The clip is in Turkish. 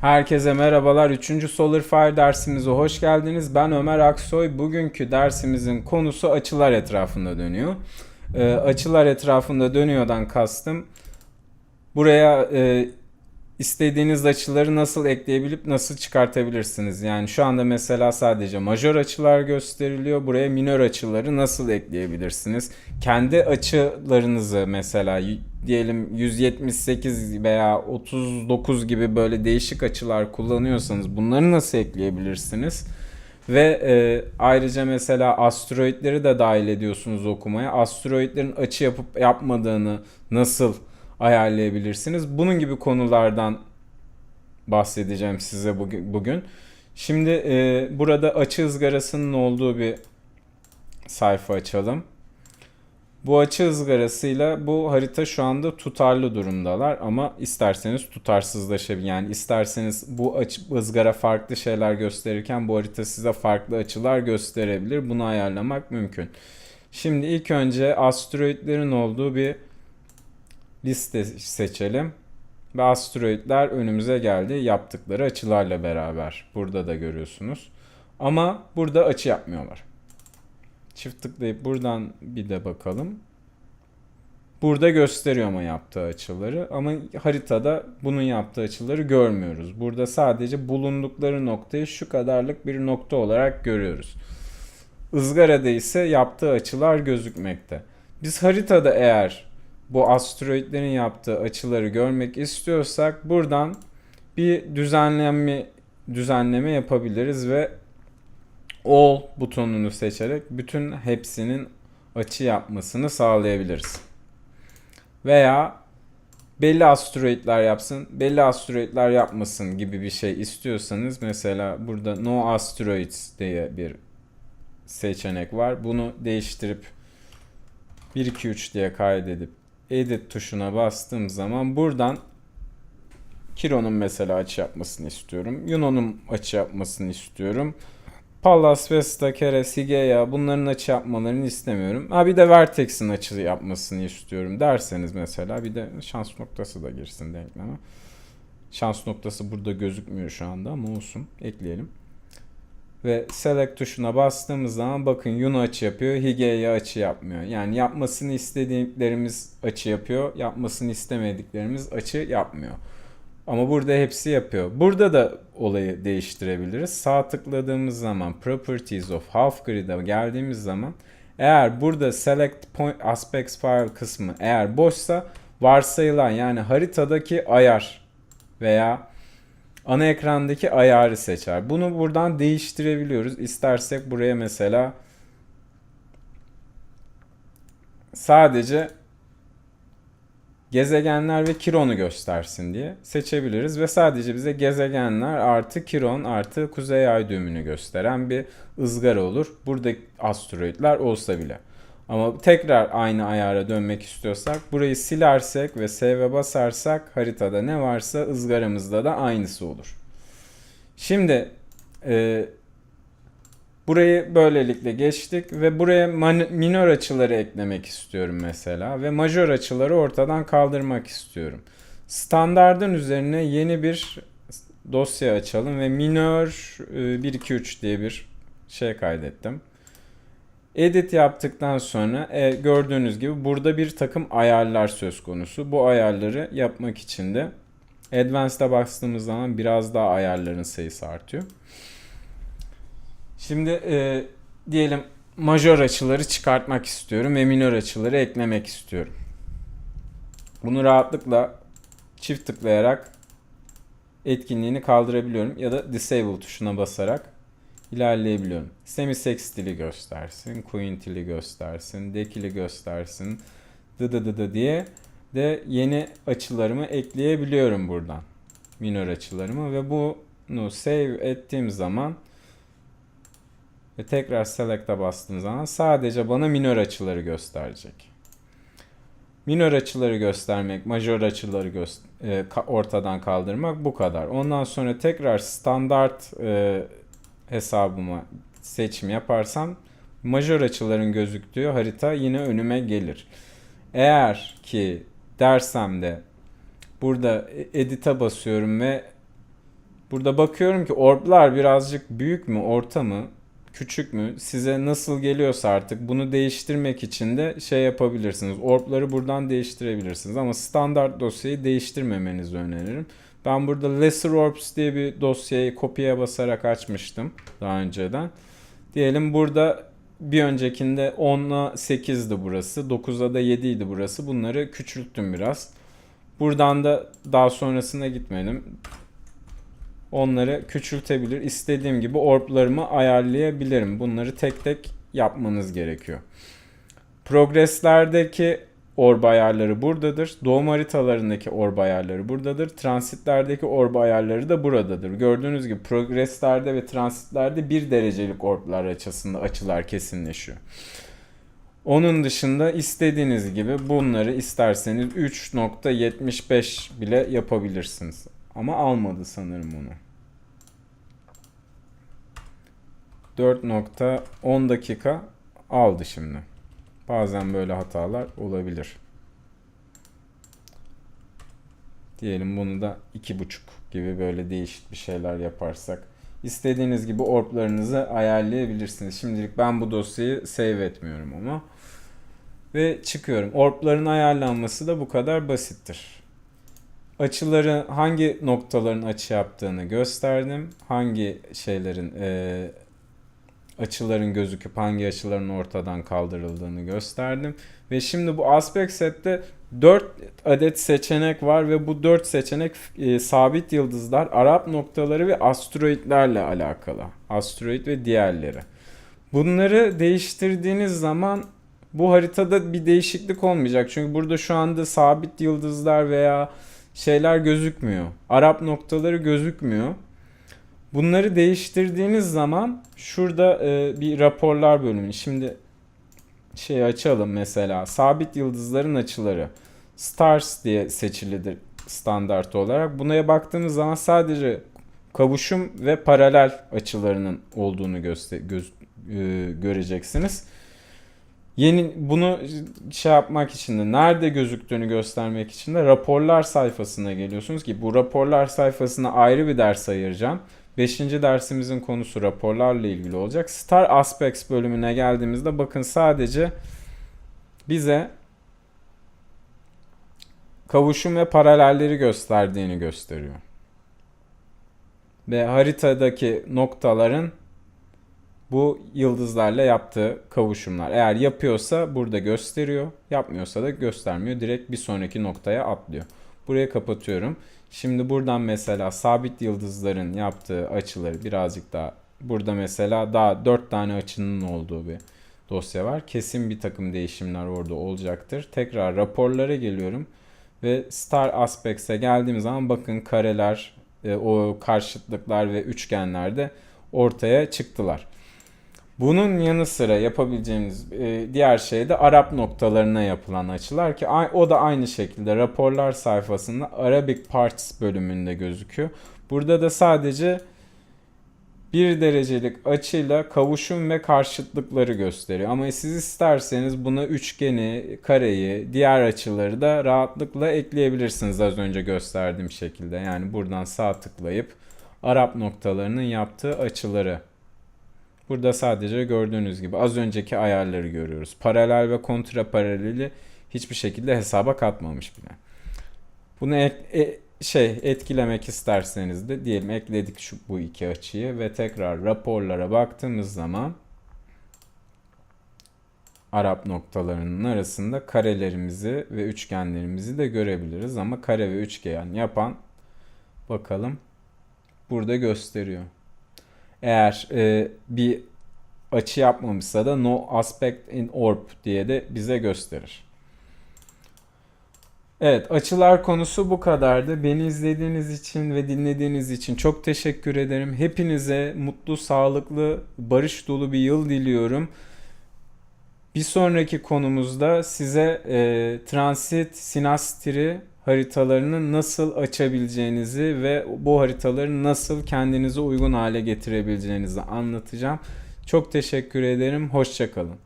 Herkese merhabalar. 3. Solar Fire dersimize hoş geldiniz. Ben Ömer Aksoy. Bugünkü dersimizin konusu açılar etrafında dönüyor. Ee, açılar etrafında dönüyordan kastım buraya e, istediğiniz açıları nasıl ekleyebilip nasıl çıkartabilirsiniz? Yani şu anda mesela sadece majör açılar gösteriliyor. Buraya minör açıları nasıl ekleyebilirsiniz? Kendi açılarınızı mesela diyelim 178 veya 39 gibi böyle değişik açılar kullanıyorsanız bunları nasıl ekleyebilirsiniz? Ve e, ayrıca mesela asteroidleri de dahil ediyorsunuz okumaya. Asteroidlerin açı yapıp yapmadığını nasıl ayarlayabilirsiniz? Bunun gibi konulardan bahsedeceğim size bugün. Şimdi e, burada açı ızgarasının olduğu bir sayfa açalım. Bu açı ızgarasıyla bu harita şu anda tutarlı durumdalar ama isterseniz tutarsızlaşabilir. Yani isterseniz bu açı, ızgara farklı şeyler gösterirken bu harita size farklı açılar gösterebilir. Bunu ayarlamak mümkün. Şimdi ilk önce asteroidlerin olduğu bir liste seçelim. Ve asteroidler önümüze geldi yaptıkları açılarla beraber. Burada da görüyorsunuz. Ama burada açı yapmıyorlar. Çift tıklayıp buradan bir de bakalım. Burada gösteriyor ama yaptığı açıları ama haritada bunun yaptığı açıları görmüyoruz. Burada sadece bulundukları noktayı şu kadarlık bir nokta olarak görüyoruz. Izgarada ise yaptığı açılar gözükmekte. Biz haritada eğer bu asteroidlerin yaptığı açıları görmek istiyorsak buradan bir düzenleme düzenleme yapabiliriz ve all butonunu seçerek bütün hepsinin açı yapmasını sağlayabiliriz. Veya belli asteroidler yapsın, belli asteroidler yapmasın gibi bir şey istiyorsanız mesela burada no asteroids diye bir seçenek var. Bunu değiştirip 1 2 3 diye kaydedip edit tuşuna bastığım zaman buradan Kiron'un mesela açı yapmasını istiyorum. Yuno'nun açı yapmasını istiyorum. Pallas, Vesta, Keres, Higeia bunların açı yapmalarını istemiyorum. Ha bir de Vertex'in açı yapmasını istiyorum derseniz mesela bir de şans noktası da girsin denkleme. Şans noktası burada gözükmüyor şu anda ama olsun ekleyelim. Ve select tuşuna bastığımız zaman bakın Yuno açı yapıyor, Higeia açı yapmıyor. Yani yapmasını istediklerimiz açı yapıyor, yapmasını istemediklerimiz açı yapmıyor. Ama burada hepsi yapıyor. Burada da olayı değiştirebiliriz. Sağ tıkladığımız zaman Properties of Half Grid'e geldiğimiz zaman eğer burada Select Point Aspects File kısmı eğer boşsa varsayılan yani haritadaki ayar veya ana ekrandaki ayarı seçer. Bunu buradan değiştirebiliyoruz. İstersek buraya mesela sadece gezegenler ve Kiron'u göstersin diye seçebiliriz ve sadece bize gezegenler artı Kiron artı kuzey ay düğümünü gösteren bir ızgara olur. Burada asteroidler olsa bile. Ama tekrar aynı ayara dönmek istiyorsak burayı silersek ve save'e basarsak haritada ne varsa ızgaramızda da aynısı olur. Şimdi e, burayı böylelikle geçtik ve buraya minör açıları eklemek istiyorum mesela ve majör açıları ortadan kaldırmak istiyorum. Standardın üzerine yeni bir dosya açalım ve minör e, 1 2 3 diye bir şey kaydettim. Edit yaptıktan sonra e, gördüğünüz gibi burada bir takım ayarlar söz konusu. Bu ayarları yapmak için de Advanced'a bastığımız zaman biraz daha ayarların sayısı artıyor. Şimdi e, diyelim majör açıları çıkartmak istiyorum ve minör açıları eklemek istiyorum. Bunu rahatlıkla çift tıklayarak etkinliğini kaldırabiliyorum ya da disable tuşuna basarak ilerleyebiliyorum. Semisextili göstersin, quintili göstersin, dekili göstersin, dı dı dı dı diye de yeni açılarımı ekleyebiliyorum buradan. Minör açılarımı ve bunu save ettiğim zaman ve tekrar select'a bastığım zaman sadece bana minör açıları gösterecek. Minör açıları göstermek, majör açıları gö- ka- ortadan kaldırmak bu kadar. Ondan sonra tekrar standart e, hesabıma seçim yaparsam majör açıların gözüktüğü harita yine önüme gelir. Eğer ki dersem de burada edit'e basıyorum ve Burada bakıyorum ki orblar birazcık büyük mü, orta mı, küçük mü? Size nasıl geliyorsa artık bunu değiştirmek için de şey yapabilirsiniz. Orbları buradan değiştirebilirsiniz ama standart dosyayı değiştirmemenizi öneririm. Ben burada Lesser Orbs diye bir dosyayı kopyaya basarak açmıştım daha önceden. Diyelim burada bir öncekinde 10'la 8'di burası. 9'a da 7 idi burası. Bunları küçülttüm biraz. Buradan da daha sonrasına gitmedim. Onları küçültebilir. İstediğim gibi orblarımı ayarlayabilirim. Bunları tek tek yapmanız gerekiyor. Progreslerdeki orb ayarları buradadır. Doğum haritalarındaki orb ayarları buradadır. Transitlerdeki orb ayarları da buradadır. Gördüğünüz gibi progreslerde ve transitlerde bir derecelik orblar açısında açılar kesinleşiyor. Onun dışında istediğiniz gibi bunları isterseniz 3.75 bile yapabilirsiniz. Ama almadı sanırım onu. 4.10 dakika aldı şimdi. Bazen böyle hatalar olabilir. Diyelim bunu da 2.5 gibi böyle değişik bir şeyler yaparsak. İstediğiniz gibi orblarınızı ayarlayabilirsiniz. Şimdilik ben bu dosyayı save etmiyorum ama. Ve çıkıyorum. Orbların ayarlanması da bu kadar basittir. Açıları hangi noktaların açı yaptığını gösterdim. Hangi şeylerin e, açıların gözüküp hangi açıların ortadan kaldırıldığını gösterdim. Ve şimdi bu aspect sette 4 adet seçenek var ve bu 4 seçenek e, sabit yıldızlar, Arap noktaları ve asteroidlerle alakalı. Asteroid ve diğerleri. Bunları değiştirdiğiniz zaman bu haritada bir değişiklik olmayacak. Çünkü burada şu anda sabit yıldızlar veya şeyler gözükmüyor. Arap noktaları gözükmüyor. Bunları değiştirdiğiniz zaman şurada e, bir raporlar bölümü. Şimdi şey açalım mesela. Sabit yıldızların açıları. Stars diye seçilidir standart olarak. Buna baktığınız zaman sadece kavuşum ve paralel açılarının olduğunu göster göz, e, göreceksiniz. Yeni bunu şey yapmak için de nerede gözüktüğünü göstermek için de raporlar sayfasına geliyorsunuz ki bu raporlar sayfasına ayrı bir ders ayıracağım. Beşinci dersimizin konusu raporlarla ilgili olacak. Star Aspects bölümüne geldiğimizde bakın sadece bize kavuşum ve paralelleri gösterdiğini gösteriyor. Ve haritadaki noktaların bu yıldızlarla yaptığı kavuşumlar. Eğer yapıyorsa burada gösteriyor. Yapmıyorsa da göstermiyor. Direkt bir sonraki noktaya atlıyor. Burayı kapatıyorum. Şimdi buradan mesela sabit yıldızların yaptığı açıları birazcık daha burada mesela daha 4 tane açının olduğu bir dosya var. Kesin bir takım değişimler orada olacaktır. Tekrar raporlara geliyorum ve Star Aspects'e geldiğim zaman bakın kareler, e, o karşıtlıklar ve üçgenler de ortaya çıktılar. Bunun yanı sıra yapabileceğimiz e, diğer şey de Arap noktalarına yapılan açılar ki o da aynı şekilde raporlar sayfasında Arabic Parts bölümünde gözüküyor. Burada da sadece bir derecelik açıyla kavuşum ve karşıtlıkları gösteriyor. Ama siz isterseniz buna üçgeni, kareyi, diğer açıları da rahatlıkla ekleyebilirsiniz az önce gösterdiğim şekilde. Yani buradan sağ tıklayıp Arap noktalarının yaptığı açıları Burada sadece gördüğünüz gibi az önceki ayarları görüyoruz. Paralel ve kontra paraleli hiçbir şekilde hesaba katmamış bile. Bunu ek, e, şey etkilemek isterseniz de diyelim ekledik şu bu iki açıyı ve tekrar raporlara baktığımız zaman Arap noktalarının arasında karelerimizi ve üçgenlerimizi de görebiliriz ama kare ve üçgen yapan bakalım burada gösteriyor. Eğer e, bir açı yapmamışsa da no aspect in orb diye de bize gösterir. Evet açılar konusu bu kadardı. Beni izlediğiniz için ve dinlediğiniz için çok teşekkür ederim. Hepinize mutlu, sağlıklı, barış dolu bir yıl diliyorum. Bir sonraki konumuzda size e, transit sinastri haritalarını nasıl açabileceğinizi ve bu haritaları nasıl kendinize uygun hale getirebileceğinizi anlatacağım. Çok teşekkür ederim. Hoşçakalın.